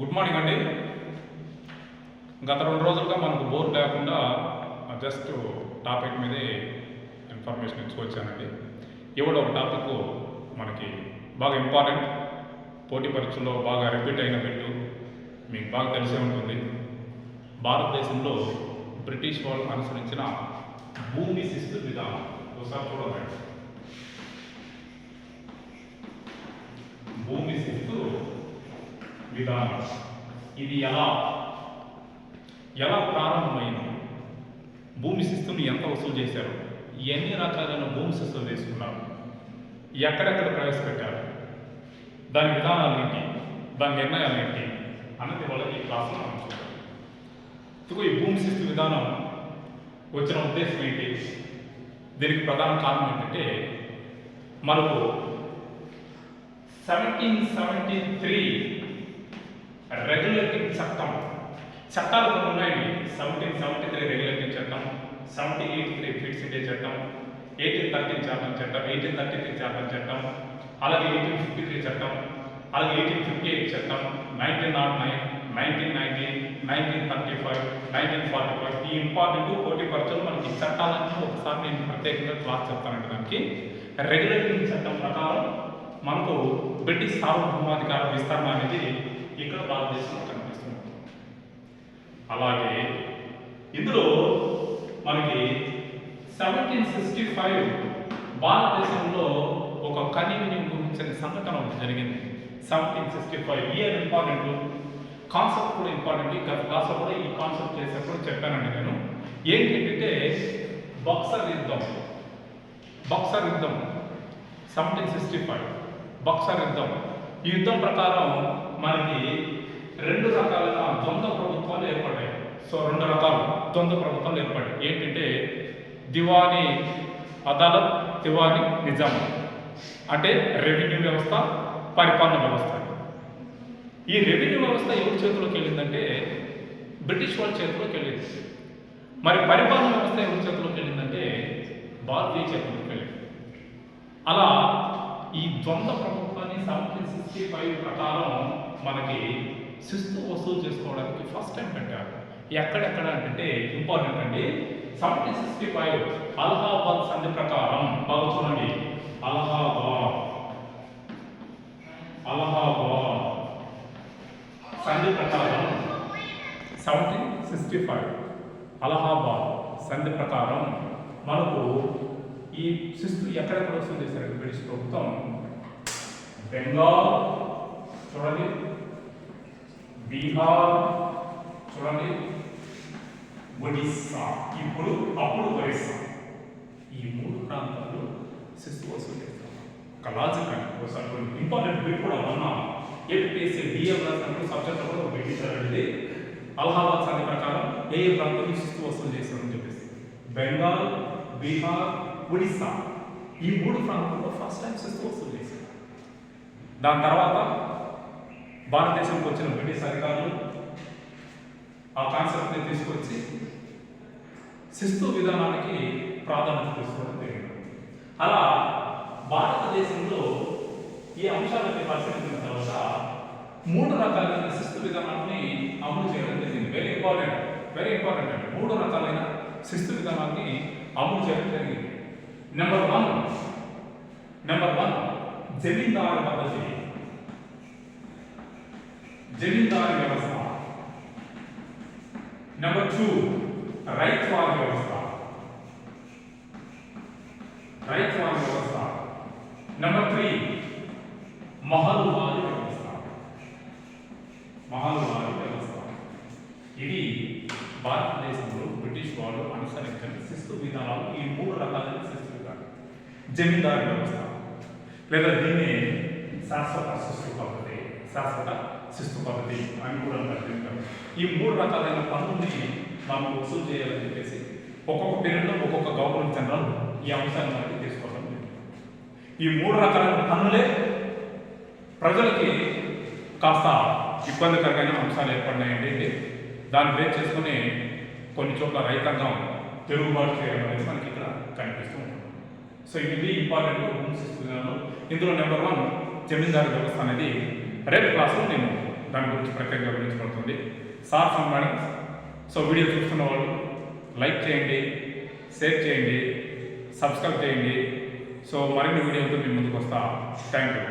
Good morning అండి. గత రెండు రోజులుగా మనకు బోర్ లేకుండా జస్ట్ టాపిక్ మీదే ఇన్ఫర్మేషన్ ఇచ్చుకొచ్చానండి. ఇవాళ ఒక టాపిక్ మనకి బాగా ఇంపార్టెంట్. పోటీ పరీక్షల్లో బాగా రిపీట్ అయిన బిట్టు మీకు బాగా తెలిసే ఉంటుంది. భారతదేశంలో బ్రిటిష్ వాళ్ళు అనుసరించిన భూమి శిస్తు విధానం ఒకసారి చూడండి. భూమి శిస్తు విధానం ఇది ఎలా? ఎలా ప్రారంభమైంది? భూమి శిస్తుని ఎంత వసూలు చేశారు? ఎన్ని రకాలైన భూమి శిస్తులు తీసుకున్నారు? ఎక్కడెక్కడ ప్రవేశపెట్టారు? దాని విధానాలు ఏంటి? దాని నిర్ణయాలు ఏంటి? అన్నది వాళ్ళకి ఈ క్లాస్లో మనం చూద్దాం. ఇదిగో ఈ భూమి శిస్తు విధానం వచ్చిన ఉద్దేశం ఏంటి? దీనికి ప్రధాన కారణం ఏంటంటే మనకు సెవెంటీన్ సెవెంటీ త్రీ రెగ్యులేటింగ్ చట్టం. చట్టాలు కొన్ని ఉన్నాయండి. సెవెంటీన్ సెవెంటీ త్రీ రెగ్యులేటింగ్ చట్టం seventy eight three Pitt's India చట్టం ఎయిటీన్ థర్టీన్ చట్టం చట్టం ఎయిటీన్ థర్టీ త్రీ చట్టం చట్టం అలాగే ఎయిటీన్ ఫిఫ్టీ త్రీ చట్టం అలాగే ఎయిటీన్ ఫిఫ్టీ ఎయిట్ చట్టం nineteen not nine nineteen ninety nineteen thirty five nineteen forty five ఈ ఇంపార్టెంట్ పోటీ పరీక్షలు మనకి ఈ చట్టాలన్నీ ఒకసారి నేను ప్రత్యేకంగా క్లాస్ చెప్తానండి దానికి. రెగ్యులేటింగ్ చట్టం ప్రకారం మనకు బ్రిటిష్ సార్వభౌమాధికార విస్తరణ అనేది ఇక్కడ భారతదేశంలో కనిపిస్తుంది అలాగే ఇందులో మనకి సెవెంటీన్ సిక్స్టీ ఫైవ్ భారతదేశంలో ఒక కనీవిని గురించిన సంఘటన ఒకటి జరిగింది. Seventeen sixty five year important concept కూడా ఇంపార్టెంట్ గత క్లాస్లో కూడా ఈ కాన్సెప్ట్ చేసేప్పుడు చెప్పానండి నేను. ఏంటంటే బాక్సర్ యుద్ధం. బాక్సర్ యుద్ధం. సెవెంటీన్ సిక్స్టీ ఫైవ్ బాక్సర్ యుద్ధం. ఈ యుద్ధం ప్రకారం మనకి రెండు రకాలైన ద్వంద్వ ప్రభుత్వాలు ఏర్పడ్డాయి. సో రెండు రకాలు ద్వంద్వ ప్రభుత్వాలు ఏర్పడ్డాయి. ఏంటంటే దివానీ అదాలత్ దివానీ నిజాం అంటే రెవెన్యూ వ్యవస్థ పరిపాలన వ్యవస్థ. ఈ రెవెన్యూ వ్యవస్థ ఎవరి చేతిలోకి వెళ్ళిందంటే బ్రిటిష్ వాళ్ళ చేతిలోకి వెళ్ళింది. మరి పరిపాలన వ్యవస్థ ఎవరి చేతిలోకి వెళ్ళిందంటే భారతీయ చేతిలోకి వెళ్ళింది. అలా ఈ ద్వంద్వ ప్రభుత్వాన్ని సెవెంటీన్ సిక్స్టీ ఫైవ్ ప్రకారం మనకి శిస్తు వసూలు చేసుకోవడానికి ఫస్ట్ టైం పెట్టారు. ఎక్కడెక్కడ అంటే ఇంపార్టెంట్ అండి సెవెంటీన్ సిక్స్టీ ఫైవ్ అలహాబాద్ సంధి ప్రకారం బాగా చూడండి అలహాబాద్. అలహాబాద్. సంధి ప్రకారం సెవెంటీన్ సిక్స్టీ ఫైవ్. అలహాబాద్ సంధి ప్రకారం మనకు ఈ శిస్తు ఎక్కడెక్కడ వసూలు చేశారు బ్రిటిష్ ప్రభుత్వం? బెంగాల్. చూడండి. బీహార్ చూడండి. ఒడిస్సా. ఇప్పుడు అప్పుడు ఒరిస్సా ఈ మూడు ప్రాంతాలు శిస్తు వసూలు చేస్తారు ఒక లాజిక్ అండి ఒకసారి ఇంపార్టెంట్ బిల్ కూడా ఉన్నా. ఏపీఎస్సీ డిఎం రాసినప్పుడు సబ్జెక్ట్ కూడా పెట్టించారండి అలహాబాద్ సంధి ప్రకారం ఏ ఏ ప్రాంతంలో శిస్తు వసూలు చేశారని చెప్పేసి. బెంగాల్ బీహార్ ఒడిస్సా. ఈ మూడు ప్రాంతాల్లో ఫస్ట్ టైం శిస్తు వసూలు చేశారు దాని తర్వాత భారతదేశంకి వచ్చిన బ్రిటిష్ అధికారులు ఆ కాన్సెప్ట్ని తీసుకొచ్చి శిస్తు విధానానికి ప్రాధాన్యత తీసుకోవడం జరిగింది. అలా భారతదేశంలో ఈ అంశాలని పరిశీలించిన తర్వాత మూడు రకాలైన శిస్తు విధానాన్ని అమలు చేయడం జరిగింది. వెరీ ఇంపార్టెంట్ వెరీ ఇంపార్టెంట్ అండి. మూడు రకాలైన శిస్తు విధానాన్ని అమలు చేయడం జరిగింది. Number one number one zamindar పద్ధతి జమీందారు వ్యవస్థ. నెంబర్ టూ రైతువారి వ్యవస్థ. రైతువారి వ్యవస్థ. నెంబర్ త్రీ మహల్వారి వ్యవస్థ. మహల్వారి వ్యవస్థ. ఇది భారతదేశంలో బ్రిటిష్ వాళ్ళు అనుసరించిన శిస్తు విధానాలు ఈ మూడు రకాలైన శిస్తు విధానం జమీందారు వ్యవస్థ. లేదా దీన్ని శాశ్వత శిస్తు పద్ధతి శాశ్వత శిస్తు పద్ధతి అని కూడా ఈ మూడు రకాలైన పనుల్ని మనం వసూలు చేయాలని చెప్పేసి ఒక్కొక్క పీరియడ్లో ఒక్కొక్క గవర్నమెంట్ జనరల్ ఈ అంశాన్ని మనకి తీసుకోవడం ఈ మూడు రకాలైన పనులే ప్రజలకి కాస్త ఇబ్బందికరమైన అంశాలు ఏర్పడినాయండి. దాన్ని బేస్ చేసుకుని కొన్ని చోట్ల రైతాంగం తిరుగుబాటు చేయడం అనేది మనకి ఇక్కడ కనిపిస్తూ ఉంటుంది. సో ఇది ఇంపార్టెంట్ ఇందులో నెంబర్ వన్ జమీందారు వ్యవస్థ అనేది రేపు క్లాసులో నేను దాని గురించి ప్రత్యేకంగా వివరించబడుతుంది. సార్ సన్మాని సో వీడియో చూస్తున్న వాళ్ళు లైక్ చేయండి షేర్ చేయండి సబ్స్క్రైబ్ చేయండి. సో మరిన్ని వీడియోలతో మీ ముందుకు వస్తా. Thank you